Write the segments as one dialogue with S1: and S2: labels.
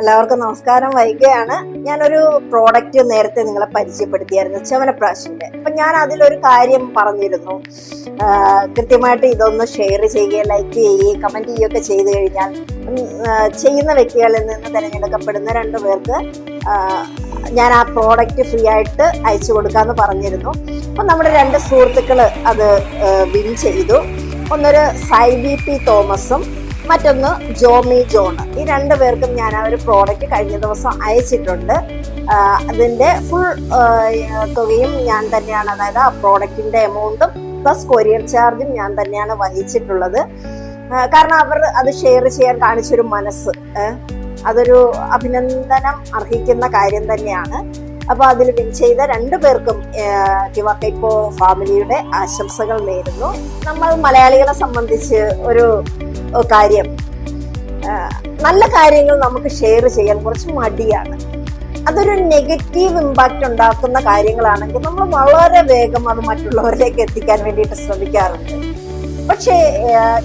S1: എല്ലാവർക്കും നമസ്കാരം. വൈകിയാണ്. ഞാനൊരു പ്രോഡക്റ്റ് നേരത്തെ നിങ്ങളെ പരിചയപ്പെടുത്തിയായിരുന്നു ചവനപ്രാശിന്റെ അപ്പൊ ഞാൻ അതിലൊരു കാര്യം പറഞ്ഞിരുന്നു. കൃത്യമായിട്ട് ഇതൊന്ന് ഷെയർ ചെയ്യുക ലൈക്ക് ചെയ്യുകയും കമന്റ് ചെയ്യുകയൊക്കെ ചെയ്തു കഴിഞ്ഞാൽ ചെയ്യുന്ന വ്യക്തികളിൽ നിന്ന് തിരഞ്ഞെടുക്കപ്പെടുന്ന രണ്ടു പേർക്ക് ഞാൻ ആ പ്രോഡക്റ്റ് ഫ്രീ ആയിട്ട് അയച്ചു കൊടുക്കാമെന്ന് പറഞ്ഞിരുന്നു. അപ്പൊ നമ്മുടെ രണ്ട് സുഹൃത്തുക്കൾ അത് വിൻ ചെയ്തു. ഒന്നൊരു സൈബി പി തോമസും മറ്റൊന്ന് ജോമി ജോൺ. ഈ രണ്ടു പേർക്കും ഞാൻ ആ ഒരു പ്രോഡക്റ്റ് കഴിഞ്ഞ ദിവസം അയച്ചിട്ടുണ്ട്. അതിന്റെ ഫുൾ തുകയും ഞാൻ തന്നെയാണ് അതായത് ആ പ്രോഡക്റ്റിന്റെ എമൗണ്ടും പ്ലസ് കൊറിയർ ചാർജും ഞാൻ തന്നെയാണ് വഹിച്ചിട്ടുള്ളത്. കാരണം അവർ അത് ഷെയർ ചെയ്യാൻ കാണിച്ചൊരു മനസ്സ് അതൊരു അഭിനന്ദനം അർഹിക്കുന്ന കാര്യം തന്നെയാണ്. അപ്പോൾ അതിൽ വിൻ ചെയ്ത രണ്ടു പേർക്കും ടിവക്കൈപ്പോ ഫാമിലിയുടെ ആശംസകൾ നേരുന്നു. നമ്മൾ മലയാളികളെ സംബന്ധിച്ച് ഒരു കാര്യം. നല്ല കാര്യങ്ങൾ നമുക്ക് ഷെയർ ചെയ്യാൻ കുറച്ച് മടിയാണ്. അതൊരു നെഗറ്റീവ് ഇമ്പാക്റ്റ് ഉണ്ടാക്കുന്ന കാര്യങ്ങളാണെങ്കിൽ നമ്മൾ വളരെ വേഗം അത് മറ്റുള്ളവരിലേക്ക് എത്തിക്കാൻ വേണ്ടിയിട്ട് ശ്രമിക്കാറുണ്ട്. പക്ഷേ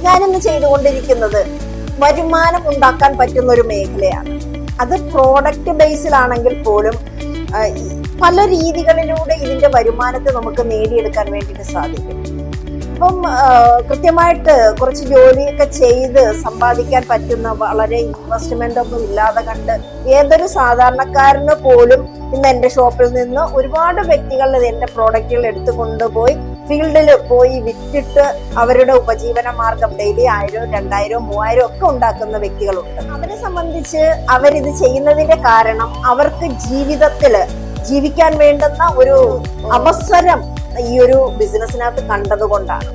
S1: ഞാനിന്ന് ചെയ്തുകൊണ്ടിരിക്കുന്നത് വരുമാനം ഉണ്ടാക്കാൻ പറ്റുന്ന ഒരു മേഖലയാണ്. അത് പ്രോഡക്റ്റ് ബേസിലാണെങ്കിൽ പോലും പല രീതികളിലൂടെ ഇതിന്റെ വരുമാനത്തെ നമുക്ക് നേടിയെടുക്കാൻ വേണ്ടിയിട്ട് സാധിക്കും. അപ്പം കൃത്യമായിട്ട് കുറച്ച് ജോലിയൊക്കെ ചെയ്ത് സമ്പാദിക്കാൻ പറ്റുന്ന വളരെ ഇൻവെസ്റ്റ്മെന്റ് ഒന്നും ഇല്ലാതെ കണ്ട് ഏതൊരു സാധാരണക്കാരന് പോലും ഇന്ന് എന്റെ ഷോപ്പിൽ നിന്ന് ഒരുപാട് വ്യക്തികൾ എന്റെ പ്രോഡക്റ്റുകൾ എടുത്തു കൊണ്ടുപോയി ഫീൽഡിൽ പോയി വിറ്റിട്ട് അവരുടെ ഉപജീവന മാർഗം ഡെയിലി ആയിരം രണ്ടായിരം മൂവായിരം ഒക്കെ ഉണ്ടാക്കുന്ന വ്യക്തികളുണ്ട്. അവരെ സംബന്ധിച്ച് അവരിത് ചെയ്യുന്നതിന്റെ കാരണം അവർക്ക് ജീവിതത്തിൽ ജീവിക്കാൻ വേണ്ടുന്ന ഒരു അവസരം ഈ ഒരു ബിസിനസ്സിനകത്ത് കണ്ടതുകൊണ്ടാണ്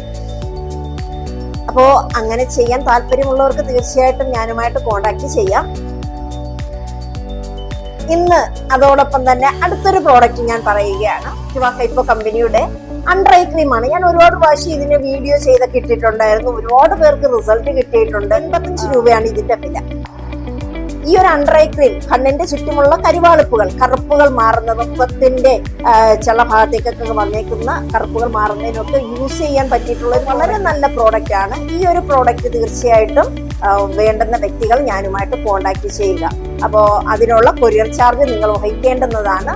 S1: അപ്പോ അങ്ങനെ ചെയ്യാൻ താല്പര്യമുള്ളവർക്ക് തീർച്ചയായിട്ടും ഞാനുമായിട്ട് കോണ്ടാക്ട് ചെയ്യാം. ഇന്ന് അതോടൊപ്പം തന്നെ അടുത്തൊരു പ്രോഡക്റ്റ് ഞാൻ പറയുകയാണ്. ഇപ്പൊ കമ്പനിയുടെ ഐ ക്രീമാണ് ഞാൻ ഒരുപാട് പ്രാവശ്യം ഇതിന്റെ വീഡിയോ ചെയ്തൊക്കെ ഇട്ടിട്ടുണ്ടായിരുന്നു. ഒരുപാട് പേർക്ക് റിസൾട്ട് കിട്ടിയിട്ടുണ്ട്. എൺപത്തഞ്ച് രൂപയാണ് ഇതിന്റെ വില. ഈ ഒരു ക്രീം കണ്ണിന്റെ ചുറ്റുമുള്ള കരിവാളിപ്പുകൾ കറുപ്പുകൾ മാറുന്ന മുഖത്തിന്റെ ചില ഭാഗത്തേക്കൊക്കെ വന്നേക്കുന്ന കറുപ്പുകൾ മാറുന്നതിനൊക്കെ യൂസ് ചെയ്യാൻ പറ്റിയിട്ടുള്ള ഒരു വളരെ നല്ല പ്രോഡക്റ്റ് ആണ്. ഈ ഒരു പ്രോഡക്റ്റ് തീർച്ചയായിട്ടും വേണ്ടുന്ന വ്യക്തികൾ ഞാനുമായിട്ട് കോണ്ടാക്ട് ചെയ്യുക. അപ്പോൾ അതിനുള്ള കൊറിയർ ചാർജ് നിങ്ങൾ വഹിക്കേണ്ടുന്നതാണ്.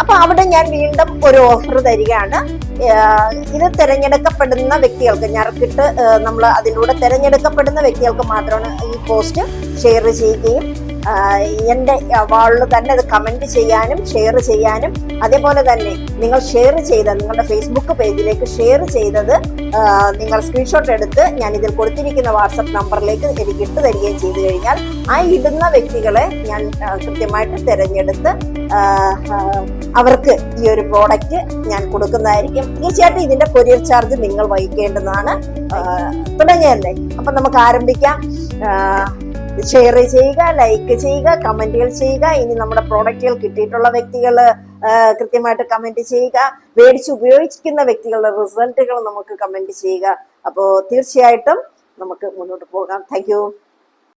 S1: അപ്പൊ അവിടെ ഞാൻ വീണ്ടും ഒരു ഓഫർ തരികയാണ്. ഇത് തിരഞ്ഞെടുക്കപ്പെടുന്ന വ്യക്തികൾക്ക് ഞറക്കിട്ട് നമ്മൾ അതിലൂടെ തിരഞ്ഞെടുക്കപ്പെടുന്ന വ്യക്തികൾക്ക് മാത്രമാണ് ഈ പോസ്റ്റ് ഷെയർ ചെയ്യുകയും എന്റെ വാളിൽ തന്നെ അത് കമന്റ് ചെയ്യാനും ഷെയർ ചെയ്യാനും. അതേപോലെ തന്നെ നിങ്ങൾ ഷെയർ ചെയ്ത നിങ്ങളുടെ ഫേസ്ബുക്ക് പേജിലേക്ക് ഷെയർ ചെയ്തത് നിങ്ങൾ സ്ക്രീൻഷോട്ട് എടുത്ത് ഞാൻ ഇതിൽ കൊടുത്തിരിക്കുന്ന വാട്സപ്പ് നമ്പറിലേക്ക് എനിക്ക് ഇട്ട് തരികയും ചെയ്തു കഴിഞ്ഞാൽ ആ ഇടുന്ന വ്യക്തികളെ ഞാൻ കൃത്യമായിട്ട് തിരഞ്ഞെടുത്ത് അവർക്ക് ഈ ഒരു പ്രോഡക്റ്റ് ഞാൻ കൊടുക്കുന്നതായിരിക്കും. തീർച്ചയായിട്ടും ഇതിന്റെ കൊറിയർ ചാർജ് നിങ്ങൾ വഹിക്കേണ്ടതാണ്. തുടങ്ങിയല്ലേ അപ്പൊ നമുക്ക് ആരംഭിക്കാം. ഷെയർ ചെയ്യുക ലൈക്ക് ചെയ്യുക കമന്റുകൾ ചെയ്യുക. ഇനി നമ്മുടെ പ്രോഡക്റ്റുകൾ കിട്ടിയിട്ടുള്ള വ്യക്തികൾ കൃത്യമായിട്ട് കമന്റ് ചെയ്യുക. മേടിച്ച് ഉപയോഗിക്കുന്ന വ്യക്തികളുടെ റിസൾട്ടുകൾ നമുക്ക് കമന്റ് ചെയ്യുക. അപ്പോൾ തീർച്ചയായിട്ടും നമുക്ക് മുന്നോട്ട് പോകാം. താങ്ക്